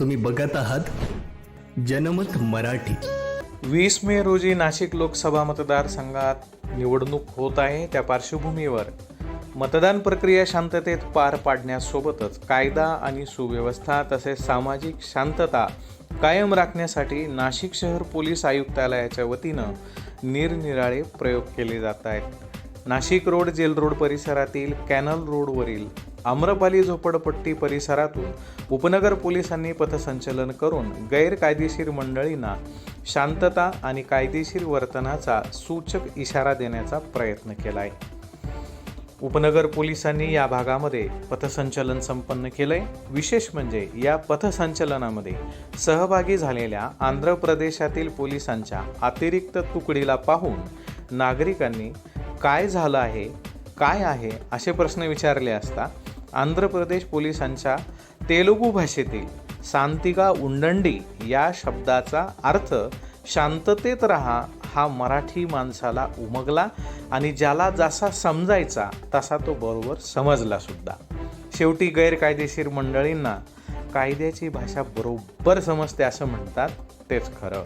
तुम्ही बघत आहात जनमत मराठी. वीस मे रोजी नाशिक लोकसभा मतदारसंघात निवडणूक होत आहे त्या पार्श्वभूमीवर. मतदान प्रक्रिया शांततेत पार पाडण्यासोबतच कायदा आणि सुव्यवस्था तसेच सामाजिक शांतता कायम राखण्यासाठी नाशिक शहर पोलीस आयुक्तालयाच्या वतीनं निरनिराळे प्रयोग केले जात आहेत. नाशिक रोड जेल रोड परिसरातील कॅनल रोडवरील आम्रपाली झोपडपट्टी परिसरातून उपनगर पोलिसांनी पथसंचलन करून गैरकायदेशीर मंडळींना शांतता आणि कायदेशीर वर्तनाचा सूचक इशारा देण्याचा प्रयत्न केला आहे उपनगर पोलिसांनी या भागामध्ये पथसंचलन संपन्न केलंय. विशेष म्हणजे या पथसंचलनामध्ये सहभागी झालेल्या आंध्र प्रदेशातील पोलिसांच्या अतिरिक्त तुकडीला पाहून नागरिकांनी काय झालं आहे काय आहे असे प्रश्न विचारले असता आंध्र प्रदेश पोलिसांच्या तेलुगू भाषेतील सांतिका उंडंडी या शब्दाचा अर्थ शांततेत राहा हा मराठी माणसाला उमगला आणि ज्याला जसा समजायचा तसा तो बरोबर समजला सुद्धा. शेवटी गैरकायदेशीर मंडळींना कायद्याची भाषा बरोबर समजते असं म्हणतात तेच खरं.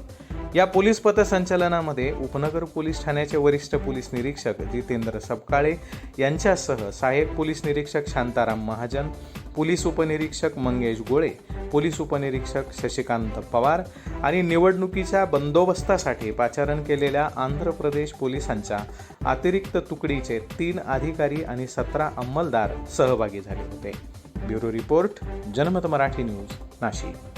या पोलीस पथसंचलनामध्ये उपनगर पोलीस ठाण्याचे वरिष्ठ पोलीस निरीक्षक जितेंद्र सपकाळे यांच्यासह सहाय्यक पोलीस निरीक्षक शांताराम महाजन पोलीस उपनिरीक्षक मंगेश गोळे पोलीस उपनिरीक्षक शशिकांत पवार आणि निवडणुकीच्या बंदोबस्तासाठी पाचारण केलेल्या आंध्र प्रदेश पोलिसांच्या अतिरिक्त तुकडीचे तीन अधिकारी आणि सतरा अंमलदार सहभागी झाले होते. ब्युरो रिपोर्ट जनमत मराठी न्यूज नाशिक.